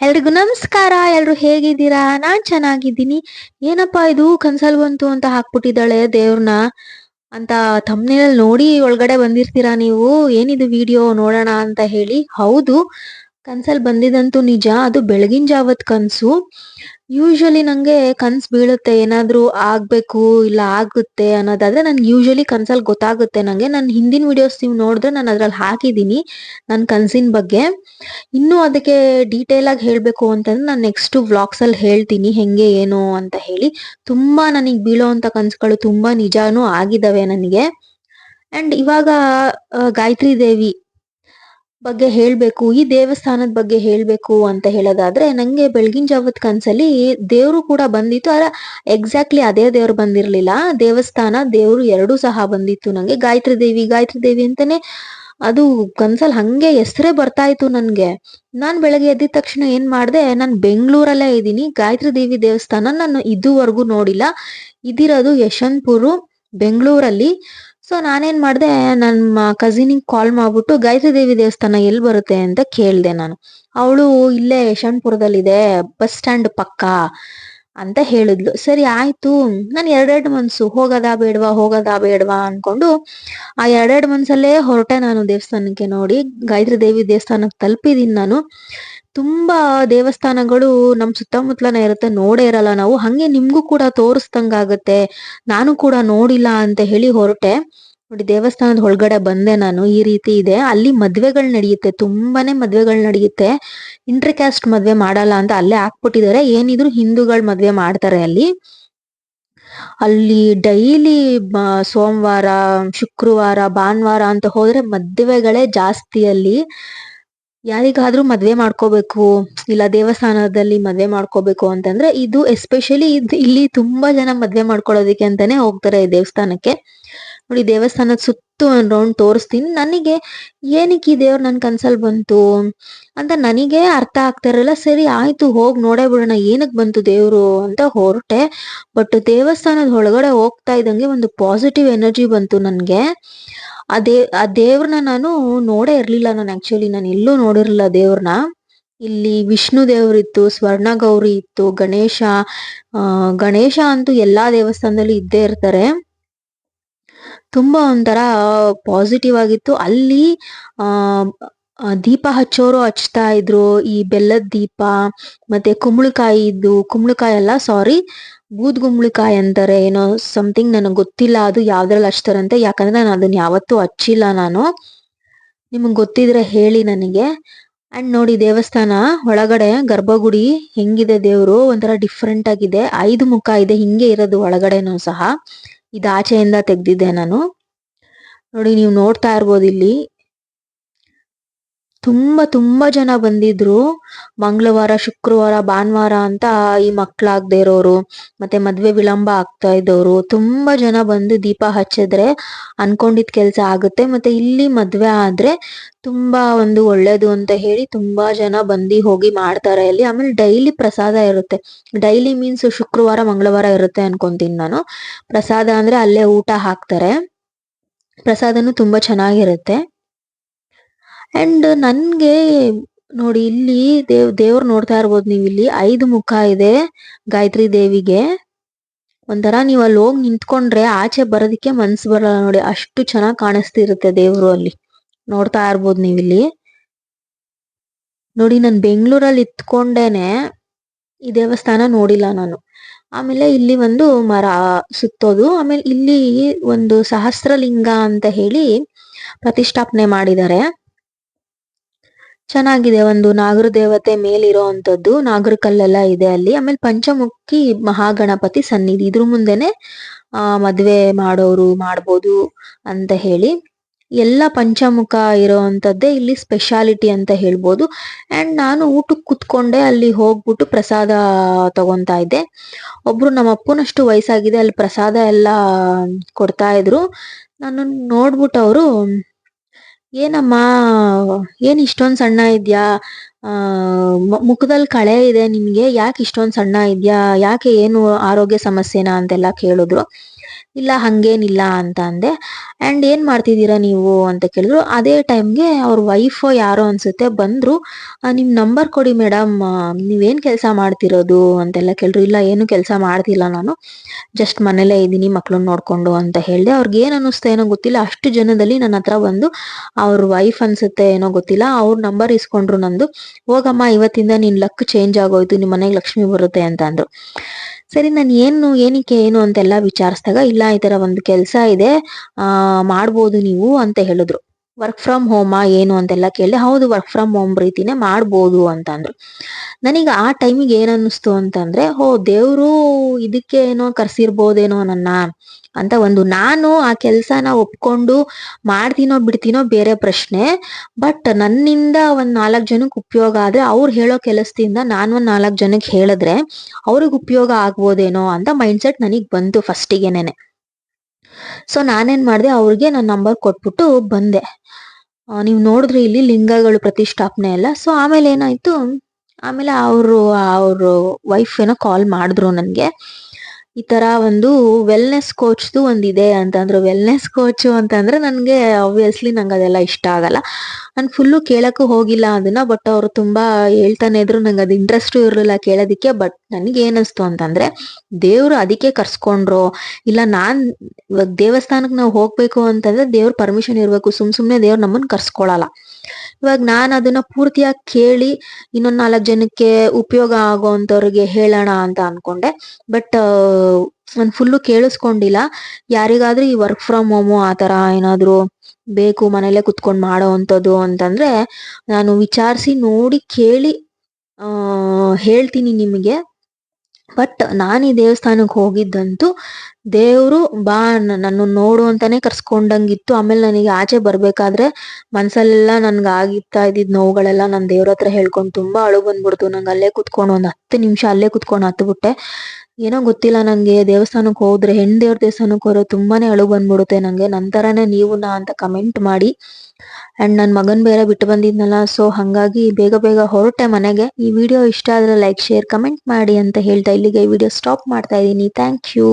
ಎಲ್ರಿಗೂ ನಮಸ್ಕಾರ. ಎಲ್ರು ಹೇಗಿದ್ದೀರಾ? ನಾನ್ ಚೆನ್ನಾಗಿದ್ದೀನಿ. ಏನಪ್ಪಾ ಇದು ಕನ್ಸಲ್ ಬಂತು ಅಂತ ಹಾಕ್ಬಿಟ್ಟಿದ್ದಾಳೆ ದೇವ್ರನ್ನ ಅಂತ ತಮ್ಮನೇಲಿ ನೋಡಿ ಒಳಗಡೆ ಬಂದಿರ್ತೀರಾ ನೀವು? ಏನಿದು ವಿಡಿಯೋ ನೋಡೋಣ ಅಂತ ಹೇಳಿ. ಹೌದು. ಕನ್ಸಲ್ ಬಂದಿದ್ದಂತೂ ನಿಜ, ಅದು ಬೆಳಗಿನ ಜಾವತ್ ಕನಸು. ಯೂಶಲಿ ನಂಗೆ ಕನ್ಸ್ ಬೀಳುತ್ತೆ, ಏನಾದ್ರೂ ಆಗ್ಬೇಕು ಇಲ್ಲ ಆಗುತ್ತೆ ಅನ್ನೋದಾದ್ರೆ ನನ್ಗೆ ಯೂಶಲಿ ಕನ್ಸಲ್ಲಿ ಗೊತ್ತಾಗುತ್ತೆ ನಂಗೆ. ನನ್ನ ಹಿಂದಿನ ವಿಡಿಯೋಸ್ ನೀವು ನೋಡಿದ್ರೆ ನಾನು ಅದ್ರಲ್ಲಿ ಹಾಕಿದ್ದೀನಿ ನನ್ನ ಕನಸಿನ ಬಗ್ಗೆ. ಇನ್ನೂ ಅದಕ್ಕೆ ಡೀಟೇಲ್ ಆಗಿ ಹೇಳಬೇಕು ಅಂತಂದ್ರೆ ನಾನು ನೆಕ್ಸ್ಟ್ ವ್ಲಾಗ್ಸ್ ಅಲ್ಲಿ ಹೇಳ್ತೀನಿ, ಹೆಂಗೆ, ಏನು ಅಂತ ಹೇಳಿ. ತುಂಬಾ ಬೀಳೋ ಅಂತ ಕನ್ಸುಗಳು ತುಂಬಾ ನಿಜಾನೂ ಆಗಿದ್ದಾವೆ ನನಗೆ. ಅಂಡ್ ಇವಾಗ ಗಾಯತ್ರಿ ದೇವಿ ಬಗ್ಗೆ ಹೇಳ್ಬೇಕು, ಈ ದೇವಸ್ಥಾನದ ಬಗ್ಗೆ ಹೇಳ್ಬೇಕು ಅಂತ ಹೇಳೋದಾದ್ರೆ, ನಂಗೆ ಬೆಳಗಿನ ಜಾವದ ಕನ್ಸಲ್ಲಿ ದೇವ್ರು ಕೂಡ ಬಂದಿತ್ತು. ಆದ್ರೆ ಎಕ್ಸಾಕ್ಟ್ಲಿ ಅದೇ ದೇವ್ರು ಬಂದಿರ್ಲಿಲ್ಲ. ದೇವಸ್ಥಾನ ದೇವ್ರು ಎರಡೂ ಸಹ ಬಂದಿತ್ತು ನಂಗೆ. ಗಾಯತ್ರಿ ದೇವಿ ಗಾಯತ್ರಿ ದೇವಿ ಅಂತಾನೆ ಅದು ಕನ್ಸಲ್ ಹಂಗೆ ಹೆಸರೇ ಬರ್ತಾ ಇತ್ತು ನನ್ಗೆ. ನಾನ್ ಬೆಳಗ್ಗೆ ಎದ್ದಿದ ತಕ್ಷಣ ಏನ್ ಮಾಡ್ದೆ, ನಾನ್ ಬೆಂಗಳೂರಲ್ಲೇ ಇದ್ದೀನಿ. ಗಾಯತ್ರಿ ದೇವಿ ದೇವಸ್ಥಾನ ನಾನು ಇದುವರೆಗೂ ನೋಡಿಲ್ಲ. ಇದಿರೋದು ಯಶವಂತಪುರ, ಬೆಂಗಳೂರಲ್ಲಿ. ಸೊ ನಾನೇನ್ ಮಾಡಿದೆ ನನ್ನ ಕಸಿನಿಗೆ ಕಾಲ್ ಮಾಡ್ಬಿಟ್ಟು ಗಾಯತ್ರಿ ದೇವಿ ದೇವಸ್ಥಾನ ಎಲ್ಲಿ ಬರುತ್ತೆ ಅಂತ ಕೇಳ್ದೆ ನಾನು. ಅವಳು ಇಲ್ಲೇ ಯಶವಂತಪುರದಲ್ಲಿದೆ, ಬಸ್ ಸ್ಟ್ಯಾಂಡ್ ಪಕ್ಕ ಅಂತ ಹೇಳಿದ್ಲು. ಸರಿ, ಆಯ್ತು. ನಾನು ಎರಡೆರಡು ಮನ್ಸು, ಹೋಗದಾ ಬೇಡವಾ ಹೋಗದಾ ಬೇಡವಾ ಅನ್ಕೊಂಡು, ಆ ಎರಡೆರಡು ಮನ್ಸಲ್ಲೇ ಹೊರಟೆ ನಾನು ದೇವಸ್ಥಾನಕ್ಕೆ ನೋಡಿ. ಗಾಯತ್ರಿ ದೇವಿ ದೇವಸ್ಥಾನಕ್ಕೆ ತಲುಪಿದೀನಿ ನಾನು. ತುಂಬಾ ದೇವಸ್ಥಾನಗಳು ನಮ್ ಸುತ್ತಮುತ್ತಲನೇ ಇರುತ್ತೆ, ನೋಡೇ ಇರಲ್ಲ ನಾವು. ಹಂಗೆ ನಿಮ್ಗೂ ಕೂಡ ತೋರಿಸ್ದಂಗಾಗತ್ತೆ ನಾನು ಕೂಡ ನೋಡಿಲ್ಲ ಅಂತ ಹೇಳಿ ಹೊರಟೆ. ನೋಡಿ, ದೇವಸ್ಥಾನದ ಒಳಗಡೆ ಬಂದೆ ನಾನು. ಈ ರೀತಿ ಇದೆ. ಅಲ್ಲಿ ಮದ್ವೆಗಳ್ ನಡೆಯುತ್ತೆ. ತುಂಬಾನೇ ಮದ್ವೆಗಳ್ ನಡೆಯುತ್ತೆ. ಇಂಟರ್ ಕ್ಯಾಸ್ಟ್ ಮದ್ವೆ ಮಾಡಲ್ಲ ಅಂತ ಅಲ್ಲೇ ಹಾಕ್ಬಿಟ್ಟಿದ್ದಾರೆ. ಏನಿದ್ರು ಹಿಂದೂಗಳು ಮದ್ವೆ ಮಾಡ್ತಾರೆ ಅಲ್ಲಿ. ಅಲ್ಲಿ ಡೈಲಿ ಸೋಮವಾರ, ಶುಕ್ರವಾರ, ಭಾನುವಾರ ಅಂತ ಹೋದ್ರೆ ಮದ್ವೆಗಳೇ ಜಾಸ್ತಿ ಅಲ್ಲಿ. ಯಾರಿಗಾದ್ರೂ ಮದ್ವೆ ಮಾಡ್ಕೋಬೇಕು, ಇಲ್ಲ ದೇವಸ್ಥಾನದಲ್ಲಿ ಮದ್ವೆ ಮಾಡ್ಕೋಬೇಕು ಅಂತಂದ್ರೆ ಇದು ಎಸ್ಪೆಷಲಿ ಇಲ್ಲಿ ತುಂಬಾ ಜನ ಮದ್ವೆ ಮಾಡ್ಕೊಳ್ಳೋದಿಕ್ಕೆ ಅಂತಾನೆ ಹೋಗ್ತಾರೆ ಈ ದೇವಸ್ಥಾನಕ್ಕೆ. ನೋಡಿ ದೇವಸ್ಥಾನದ ಸುತ್ತು ಒಂದ್ ರೌಂಡ್ ತೋರಿಸ್ತೀನಿ. ನನಗೆ ಏನಕ್ಕೆ ಈ ದೇವ್ರು ನನ್ನ ಕನ್ಸಲ್ ಬಂತು ಅಂತ ನನಗೆ ಅರ್ಥ ಆಗ್ತಾ ಇರಲ್ಲ ಸರಿ, ಆಯ್ತು, ಹೋಗಿ ನೋಡೇ ಬಿಡೋಣ ಏನಕ್ಕೆ ಬಂತು ದೇವರು ಅಂತ ಹೊರಟೆ. ಬಟ್ ದೇವಸ್ಥಾನದ ಒಳಗಡೆ ಹೋಗ್ತಾ ಇದ್ದಂಗೆ ಒಂದು ಪಾಸಿಟಿವ್ ಎನರ್ಜಿ ಬಂತು ನನಗೆ. ಆ ದೇ, ಆ ದೇವ್ರನ್ನ ನಾನು ನೋಡೇ ಇರ್ಲಿಲ್ಲ ನಾನು ಆಕ್ಚುಲಿ ನಾನು ಎಲ್ಲೂ ನೋಡಿರಲಿಲ್ಲ ದೇವ್ರನ್ನ ಇಲ್ಲಿ ವಿಷ್ಣು ದೇವರಿತ್ತು ಸ್ವರ್ಣ ಗೌರಿ ಇತ್ತು, ಗಣೇಶ ಗಣೇಶ ಅಂತೂ ಎಲ್ಲಾ ದೇವಸ್ಥಾನದಲ್ಲಿ ಇದ್ದೇ ಇರ್ತಾರೆ. ತುಂಬಾ ಒಂಥರ ಪಾಸಿಟಿವ್ ಆಗಿತ್ತು. ಅಲ್ಲಿ ದೀಪ ಹಚ್ಚೋರು ಹಚ್ತಾ ಇದ್ರು. ಈ ಬೆಲ್ಲದ ದೀಪ, ಮತ್ತೆ ಕುಂಬಳಕಾಯಿ ಇದ್ದು, ಕುಂಬಳಕಾಯಿ ಅಲ್ಲ ಸಾರಿ ಬೂದ್ಗುಂಬಳಕಾಯಿ ಅಂತಾರೆ. ಏನೋ ಸಮಥಿಂಗ್ ನನಗೆ ಗೊತ್ತಿಲ್ಲ, ಅದು ಯಾವ್ದ್ರಲ್ಲಿ ಹಚ್ತಾರಂತೆ. ಯಾಕಂದ್ರೆ ನಾನು ಅದನ್ನ ಯಾವತ್ತೂ ಹಚ್ಚಿಲ್ಲ ನಾನು. ನಿಮ್ಗೆ ಗೊತ್ತಿದ್ರೆ ಹೇಳಿ ನನಗೆ. ಅಂಡ್ ನೋಡಿ, ದೇವಸ್ಥಾನ ಒಳಗಡೆ, ಗರ್ಭಗುಡಿ ಹೆಂಗಿದೆ ದೇವರು? ಒಂಥರ ಡಿಫ್ರೆಂಟ್ ಆಗಿದೆ. ಐದು ಮುಖ ಇದೆ, ಹಿಂಗೆ ಇರೋದು ಒಳಗಡೆನೂ ಸಹ. ಇದು ಆಚೆಯಿಂದ ತೆಗ್ದಿದ್ದೆ ನಾನು. ನೋಡಿ ನೀವು ನೋಡ್ತಾ ಇರ್ಬೋದು ಇಲ್ಲಿ. ತುಂಬಾ ತುಂಬಾ ಜನ ಬಂದಿದ್ರು. ಮಂಗಳವಾರ, ಶುಕ್ರವಾರ, ಭಾನುವಾರ ಅಂತ ಈ ಮಕ್ಕಳಾಗ್ದೆ ಇರೋರು, ಮತ್ತೆ ಮದ್ವೆ ವಿಳಂಬ ಆಗ್ತಾ ಇದ್ದವರು ತುಂಬಾ ಜನ ಬಂದು ದೀಪ ಹಚ್ಚಿದ್ರೆ ಅನ್ಕೊಂಡಿದ್ ಕೆಲ್ಸ ಆಗುತ್ತೆ. ಮತ್ತೆ ಇಲ್ಲಿ ಮದ್ವೆ ಆದ್ರೆ ತುಂಬಾ ಒಂದು ಒಳ್ಳೇದು ಅಂತ ಹೇಳಿ ತುಂಬಾ ಜನ ಬಂದಿ ಹೋಗಿ ಮಾಡ್ತಾರೆ ಅಲ್ಲಿ. ಆಮೇಲೆ ಡೈಲಿ ಪ್ರಸಾದ ಇರುತ್ತೆ. ಡೈಲಿ ಮೀನ್ಸ್ ಶುಕ್ರವಾರ, ಮಂಗಳವಾರ ಇರುತ್ತೆ ಅನ್ಕೊಂತೀನಿ ನಾನು. ಪ್ರಸಾದ ಅಂದ್ರೆ ಅಲ್ಲೇ ಊಟ ಹಾಕ್ತಾರೆ. ಪ್ರಸಾದನು ತುಂಬಾ ಚೆನ್ನಾಗಿರುತ್ತೆ. ಅಂಡ್ ನನ್ಗೆ ನೋಡಿ ಇಲ್ಲಿ ದೇವ್, ದೇವ್ರ ನೋಡ್ತಾ ಇರ್ಬೋದು ನೀವು ಇಲ್ಲಿ. ಐದು ಮುಖ ಇದೆ ಗಾಯತ್ರಿ ದೇವಿಗೆ. ಒಂಥರ ನೀವ್ ಅಲ್ಲಿ ಹೋಗಿ ನಿಂತ್ಕೊಂಡ್ರೆ ಆಚೆ ಬರೋದಿಕ್ಕೆ ಮನ್ಸು ಬರಲ್ಲ ನೋಡಿ. ಅಷ್ಟು ಚೆನ್ನಾಗ್ ಕಾಣಿಸ್ತಿರುತ್ತೆ ದೇವ್ರು ಅಲ್ಲಿ. ನೋಡ್ತಾ ಇರ್ಬೋದು ನೀವ್ ಇಲ್ಲಿ. ನೋಡಿ ನಾನು ಬೆಂಗಳೂರಲ್ಲಿ ಇತ್ಕೊಂಡೇನೆ ಈ ದೇವಸ್ಥಾನ ನೋಡಿಲ್ಲ ನಾನು. ಆಮೇಲೆ ಇಲ್ಲಿ ಒಂದು ಮರ ಸುತ್ತೋದು. ಆಮೇಲೆ ಇಲ್ಲಿ ಒಂದು ಸಹಸ್ರಲಿಂಗ ಅಂತ ಹೇಳಿ ಪ್ರತಿಷ್ಠಾಪನೆ ಮಾಡಿದ್ದಾರೆ. ಚೆನ್ನಾಗಿದೆ, ಒಂದು ನಾಗರ ದೇವತೆ ಮೇಲಿರೋ ಅಂತದ್ದು ನಾಗರ ಕಲ್ಲೆಲ್ಲ ಇದೆ ಅಲ್ಲಿ. ಆಮೇಲೆ ಪಂಚಮುಖಿ ಮಹಾಗಣಪತಿ ಸನ್ನಿಧಿ. ಇದ್ರ ಮುಂದೆನೆ, ಆ, ಮದ್ವೆ ಮಾಡೋರು ಮಾಡ್ಬೋದು ಅಂತ ಹೇಳಿ. ಎಲ್ಲ ಪಂಚಮುಖ ಇರೋ ಅಂತದ್ದೇ ಇಲ್ಲಿ ಸ್ಪೆಷಾಲಿಟಿ ಅಂತ ಹೇಳ್ಬೋದು. ಅಂಡ್ ನಾನು ಊಟಕ್ಕೆ ಕುತ್ಕೊಂಡೆ, ಅಲ್ಲಿ ಹೋಗ್ಬಿಟ್ಟು ಪ್ರಸಾದ ತಗೊಂತಾ ಇದ್ದೆ. ಒಬ್ರು ನಮ್ಮ ಅಪ್ಪನಷ್ಟು ವಯಸ್ಸಾಗಿದೆ, ಅಲ್ಲಿ ಪ್ರಸಾದ ಎಲ್ಲ ಕೊಡ್ತಾ ಇದ್ರು. ನಾನು ನೋಡ್ಬಿಟ್ಟು ಅವರು ಏನಮ್ಮ, ಏನ್ ಇಷ್ಟೊಂದ್ ಸಣ್ಣ ಇದ್ಯಾ? ಮುಖದಲ್ಲಿ ಕಳೆ ಇದೆ ನಿನ್ಗೆ ಯಾಕೆ ಇಷ್ಟೊಂದ್ ಸಣ್ಣ ಇದ್ಯಾ? ಯಾಕೆ ಏನು ಆರೋಗ್ಯ ಸಮಸ್ಯೆನಾ ಅಂತೆಲ್ಲ ಕೇಳಿದ್ರು. ಇಲ್ಲ, ಹಂಗೇನಿಲ್ಲ ಅಂತ ಅಂದೆ. ಆ್ಯಂಡ್ ಏನು ಮಾಡ್ತಿದ್ದೀರಾ ನೀವು? ಅಂತ ಕೇಳಿದ್ರು. ಅದೇ ಟೈಮ್ಗೆ ಅವ್ರ ವೈಫ್ ಯಾರೋ ಅನ್ಸುತ್ತೆ, ಬಂದರು. ನಿಮ್ಮ ನಂಬರ್ ಕೊಡಿ ಮೇಡಮ್ ನೀವೇನು ಕೆಲಸ ಮಾಡ್ತಿರೋದು? ಅಂತೆಲ್ಲ ಕೇಳಿದ್ರು. ಇಲ್ಲ, ಏನು ಕೆಲಸ ಮಾಡ್ತಿಲ್ಲ ನಾನು. ಜಸ್ಟ್ ಮನೇಲೇ ಇದ್ದೀನಿ, ಮಕ್ಳನ್ನ ನೋಡಿಕೊಂಡು, ಅಂತ ಹೇಳಿದೆ. ಅವ್ರಿಗೆ ಏನು ಏನೋ ಗೊತ್ತಿಲ್ಲ. ಅಷ್ಟು ಜನದಲ್ಲಿ ನನ್ನ ಹತ್ರ ಬಂದು ಅವ್ರ ವೈಫ್ ಅನ್ಸುತ್ತೆ ಏನೋ ಗೊತ್ತಿಲ್ಲ. ಅವ್ರ ನಂಬರ್ ಇಸ್ಕೊಂಡ್ರು ನಂದು. ಹೋಗಮ್ಮ, ಇವತ್ತಿಂದ ನಿನ್ ಲಕ್ ಚೇಂಜ್ ಆಗೋಯ್ತು. ನಿಮ್ಮ ಮನೆಗೆ ಲಕ್ಷ್ಮಿ ಬರುತ್ತೆ ಅಂತ ಅಂದ್ರು. ಸರಿ, ನಾನು ಏನು, ಏನಕ್ಕೆ ಏನು ಅಂತೆಲ್ಲ ವಿಚಾರಿಸಿದಾಗ, ಇಲ್ಲ, ಈ ತರ ಒಂದು ಕೆಲಸ ಇದೆ, ಆ, ಮಾಡ್ಬೋದು ನೀವು ಅಂತ ಹೇಳಿದ್ರು. ವರ್ಕ್ ಫ್ರಮ್ ಹೋಮಾ ಏನು ಅಂತೆಲ್ಲ ಕೇಳಿದೆ, ಹೌದು ವರ್ಕ್ ಫ್ರಮ್ ಹೋಮ್ ರೀತಿನೇ ಮಾಡ್ಬೋದು ಅಂತಂದ್ರು. ನನಗೆ ಆ ಟೈಮಿಗೆ ಏನನ್ನಿಸ್ತು ಅಂತಂದ್ರೆ, ಹೋ ದೇವರು ಇದಕ್ಕೆ ಏನೋ ಕರ್ಸಿರ್ಬೋದೇನೋ ನನ್ನ ಅಂತ ಒಂದು ನಾನು ಆ ಕೆಲಸನ ಒಪ್ಕೊಂಡು ಮಾಡ್ತೀನೋ ಬಿಡ್ತೀನೋ ಬೇರೆ ಪ್ರಶ್ನೆ ಬಟ್ ನನ್ನಿಂದ ಒಂದು ನಾಲ್ಕು ಜನಕ್ಕೆ ಉಪಯೋಗ ಆದ್ರೆ ಅವ್ರು ಹೇಳೋ ಕೆಲಸದಿಂದ ನಾನು ಒಂದು ನಾಲ್ಕು ಜನಕ್ಕೆ ಹೇಳಿದ್ರೆ ಅವ್ರಿಗೆ ಉಪಯೋಗ ಆಗ್ಬೋದೇನೋ ಅಂತ ಮೈಂಡ್ ಸೆಟ್ ನನಗ್ ಬಂತು ಫಸ್ಟಿಗೆನೇನೆ ಸೊ ನಾನೇನ್ ಮಾಡಿದೆ, ಅವ್ರಿಗೆ ನನ್ನ ನಂಬರ್ ಕೊಟ್ಬಿಟ್ಟು ಬಂದೆ. ನೀವು ನೋಡಿದ್ರೆ ಇಲ್ಲಿ ಲಿಂಗಗಳು ಪ್ರತಿಷ್ಠಾಪನೆ ಎಲ್ಲ. ಸೊ ಆಮೇಲೆ ಏನಾಯ್ತು? ಆಮೇಲೆ ಅವರು ಅವರು ವೈಫ್ ಏನೋ ಕಾಲ್ ಮಾಡಿದ್ರು ನನಗೆ ಈ ತರ ಒಂದು ವೆಲ್ನೆಸ್ ಕೋಚ್ದು ಒಂದಿದೆ ಅಂತಂದ್ರು. ವೆಲ್ನೆಸ್ ಕೋಚ್ ಅಂತಂದ್ರೆ ನನಗೆ ಆಬ್ವಿಯಸ್ಲಿ ನಂಗೆ ಅದೆಲ್ಲ ಇಷ್ಟ ಆಗಲ್ಲ. ನಾನು ಫುಲ್ಲು ಕೇಳಕ್ಕೂ ಹೋಗಿಲ್ಲ ಅದನ್ನ ಬಟ್ ಅವರು ತುಂಬಾ ಹೇಳ್ತಾನೆ ಇದ್ರು, ನಂಗೆ ಅದು ಇಂಟ್ರೆಸ್ಟ್ ಇರಲಿಲ್ಲ ಕೇಳೋದಿಕ್ಕೆ ಬಟ್ ನನಗೆ ಏನಿಸ್ತು ಅಂತಂದ್ರೆ, ದೇವ್ರು ಅದಕ್ಕೆ ಕರ್ಸ್ಕೊಂಡ್ರು. ಇಲ್ಲ ನಾನ್ ದೇವಸ್ಥಾನಕ್ಕೆ ನಾವು ಹೋಗ್ಬೇಕು ಅಂತಂದ್ರೆ ದೇವ್ರ ಪರ್ಮಿಷನ್ ಇರಬೇಕು. ಸುಮ್ ಸುಮ್ನೆ ದೇವ್ರು ನಮ್ಮನ್ನ ಕರ್ಸ್ಕೊಳಲ್ಲ. ಇವಾಗ ನಾನು ಅದನ್ನ ಪೂರ್ತಿಯಾಗಿ ಕೇಳಿ ಇನ್ನೊಂದ್ ನಾಲ್ಕು ಜನಕ್ಕೆ ಉಪಯೋಗ ಆಗೋಂಥವ್ರಿಗೆ ಹೇಳೋಣ ಅಂತ ಅನ್ಕೊಂಡೆ. ಬಟ್ ನಾನು ಫುಲ್ಲು ಕೇಳಿಸ್ಕೊಂಡಿಲ್ಲ. ಯಾರಿಗಾದ್ರೂ ಈ ವರ್ಕ್ ಫ್ರಮ್ ಹೋಮು ಆ ಥರ ಏನಾದ್ರು ಬೇಕು ಮನೇಲೆ ಕುತ್ಕೊಂಡು ಮಾಡೋ ಅಂಥದ್ದು ಅಂತಂದ್ರೆ, ನಾನು ವಿಚಾರಿಸಿ ನೋಡಿ ಕೇಳಿ ಹೇಳ್ತೀನಿ ನಿಮಗೆ. ಬಟ್ ನಾನು ಈ ದೇವಸ್ಥಾನಕ್ಕೆ ಹೋಗಿದ್ದಂತೂ ದೇವರು ಬಾ ನನ್ನ ನೋಡು ಅಂತಾನೆ ಕರ್ಸ್ಕೊಂಡಂಗಿತ್ತು. ಆಮೇಲೆ ನನಗೆ ಆಚೆ ಬರ್ಬೇಕಾದ್ರೆ ಮನ್ಸಲ್ಲೆಲ್ಲ ನನ್ಗೆ ಆಗಿತ್ತಾ ಇದ್ದಿದ್ ನೋವುಗಳೆಲ್ಲ ನಾನು ದೇವ್ರ ಹತ್ರ ಹೇಳ್ಕೊಂಡು ತುಂಬಾ ಅಳು ಬಂದ್ಬಿಡ್ತು ನಂಗೆ ಅಲ್ಲೇ ಕುತ್ಕೊಂಡು ಒಂದ್ ಹತ್ತು ನಿಮಿಷ ಅಲ್ಲೇ ಕುತ್ಕೊಂಡು ಹತ್ಬಿಟ್ಟೆ. ಏನೋ ಗೊತ್ತಿಲ್ಲ ನಂಗೆ, ದೇವಸ್ಥಾನಕ್ಕೆ ಹೋದ್ರೆ ಹೆಣ್ ದೇವ್ರ ದೇವಸ್ಥಾನಕ್ಕೆ ಹೋದ್ರೆ ತುಂಬಾನೇ ಅಳು ಬಂದ್ಬಿಡುತ್ತೆ ನಂಗೆ. ನಂತರನೇ ನೀವು ನಾ ಅಂತ ಕಮೆಂಟ್ ಮಾಡಿ. ಅಂಡ್ ನನ್ ಮಗನ್ ಬೇರೆ ಬಿಟ್ಟು ಬಂದಿದ್ನಲ್ಲ ಸೊ ಹಂಗಾಗಿ ಬೇಗ ಬೇಗ ಹೊರಟೆ ಮನೆಗೆ. ಈ ವಿಡಿಯೋ ಇಷ್ಟ ಆದ್ರೆ ಲೈಕ್ ಶೇರ್ ಕಮೆಂಟ್ ಮಾಡಿ ಅಂತ ಹೇಳ್ತಾ ಇಲ್ಲಿಗೆ ಈ ವಿಡಿಯೋ ಸ್ಟಾಪ್ ಮಾಡ್ತಾ ಇದ್ದೀನಿ. Thank you